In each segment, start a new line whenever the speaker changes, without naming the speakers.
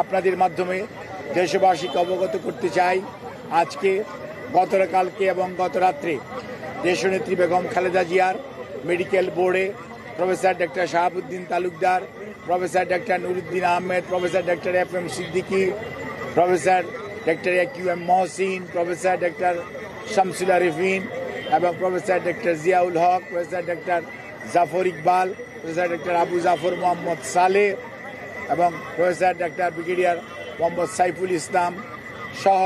আপনাদের মাধ্যমে দেশবাসীকে অবগত করতে চাই। আজকে গতকালকে এবং গত রাত্রে দেশনেত্রী বেগম খালেদা জিয়ার মেডিকেল বোর্ডে professor doctor Shahabuddin Talukdar, professor doctor Nuruddin Ahmed, professor doctor F M Siddiqui, professor doctor Q M Mohsin, professor doctor Shamsul Arifin এবং professor doctor Ziaul Haque, professor doctor Zafar Iqbal, professor doctor Abu Zafar Mohammad Saleh এবং professor doctor brigadier Mohammad Saiful Islam সহ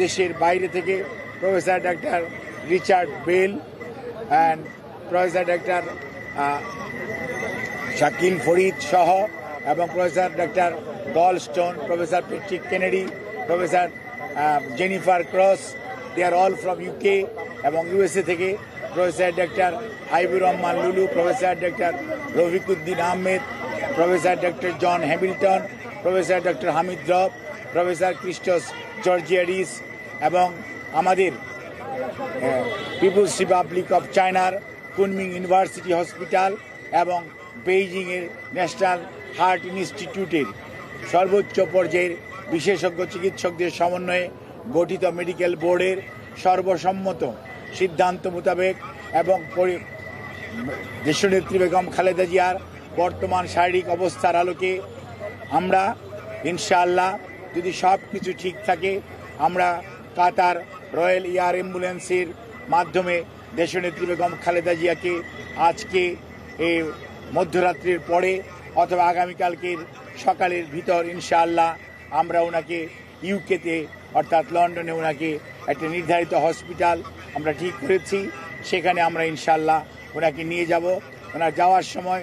দেশের বাইরে থেকে professor doctor Richard Bell and professor doctor Shakil Farid সহ এবং professor doctor Goldstone, professor Patrick Kennedy, professor Jennifer Cross they are all from UK এবং USA থেকে professor doctor Haibur Rahman Lulu, professor doctor Rafiquddin Ahmed professor doctor John Hamilton, professor doctor Hamid Rob, professor Christos Georgiaris এবং আমাদের people's republic of চায়নার Kunming university hospital এবং বেইজিংয়ের national heart ইনস্টিটিউটের সর্বোচ্চ পর্যায়ের বিশেষজ্ঞ চিকিৎসকদের সমন্বয়ে গঠিত মেডিকেল বোর্ডের সর্বসম্মত সিদ্ধান্ত মোতাবেক এবং দেশনেত্রী বেগম খালেদা জিয়ার বর্তমান শারীরিক অবস্থার আলোকে আমরা, ইনশাআল্লাহ, যদি সব কিছু ঠিক থাকে, আমরা কাতার রয়্যাল এয়ার অ্যাম্বুলেন্সের মাধ্যমে দেশনেত্রী বেগম খালেদা জিয়াকে আজকে এই মধ্যরাত্রির পরে অথবা আগামীকালকের সকালের ভিতর, ইনশাআল্লাহ, আমরা ওনাকে ইউকেতে, অর্থাৎ লন্ডনে ওনাকে একটা নির্ধারিত হসপিটাল আমরা ঠিক করেছি। সেখানে আমরা, ইনশাআল্লাহ, ওনাকে নিয়ে যাব। ওনার যাওয়ার সময়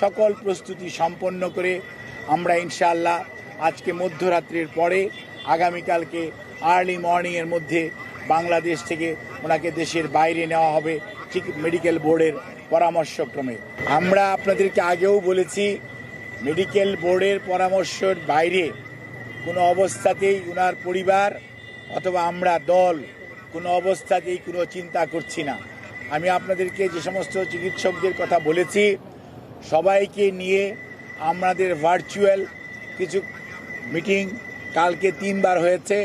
সকল প্রস্তুতি সম্পন্ন করে আমরা ইনশাআল্লাহ আজকে মধ্যরাত্রির পরে আগামীকালকে আর্লি মর্নিংয়ের মধ্যে বাংলাদেশ থেকে ওনাকে দেশের বাইরে নেওয়া হবে ঠিক মেডিকেল বোর্ডের পরামর্শক্রমে। আমরা আপনাদেরকে আগেও বলেছি মেডিকেল বোর্ডের পরামর্শের বাইরে কোনো অবস্থাতেই ওনার পরিবার অথবা আমরা দল কোনো অবস্থাতেই কোনো চিন্তা করছি না। আমি আপনাদেরকে যে সমস্ত চিকিৎসকদের কথা বলেছি সবাইকে নিয়ে আমাদের ভার্চুয়াল কিছু মিটিং কালকে তিনবার হয়েছে।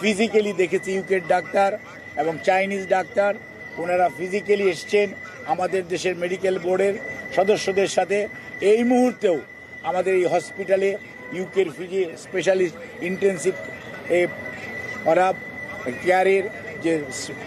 ফিজিক্যালি দেখেছি ইউকের ডাক্তার এবং চাইনিজ ডাক্তার। ওনারা ফিজিক্যালি এসছেন আমাদের দেশের মেডিকেল বোর্ডের সদস্যদের সাথে। এই মুহূর্তেও আমাদের এই হসপিটালে ইউকের ফিজি স্পেশালিস্ট ইন্টেন্সিভ এ ওরা কেয়ারের যে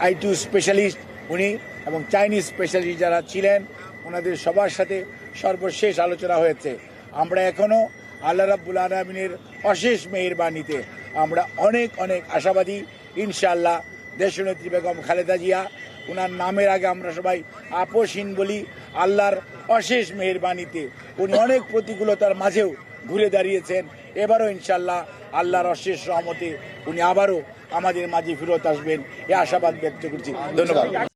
আই টু স্পেশালিস্ট উনি এবং চাইনিজ স্পেশালিস্ট যারা ছিলেন, ওনাদের সবার সাথে সর্বশেষ আলোচনা হয়েছে। আমরা এখনও আল্লাহ রাব্বুল আলমিনের অশেষ মেহেরবানিতে আমরা অনেক অনেক আশাবাদী। ইনশাআল্লাহ দেশনেত্রী বেগম খালেদা জিয়া ওনার নামের আগে আমরা সবাই আপোষহীন বলি, আল্লাহর অশেষ মেহেরবানিতে উনি অনেক প্রতিকূলতার মাঝেও ঘুরে দাঁড়িয়েছেন। এবারও ইনশাল্লাহ আল্লাহর অশেষ রহমতে উনি আবারও আমাদের মাঝে ফেরত আসবেন। এ আশাবাদ ব্যক্ত করছি। ধন্যবাদ।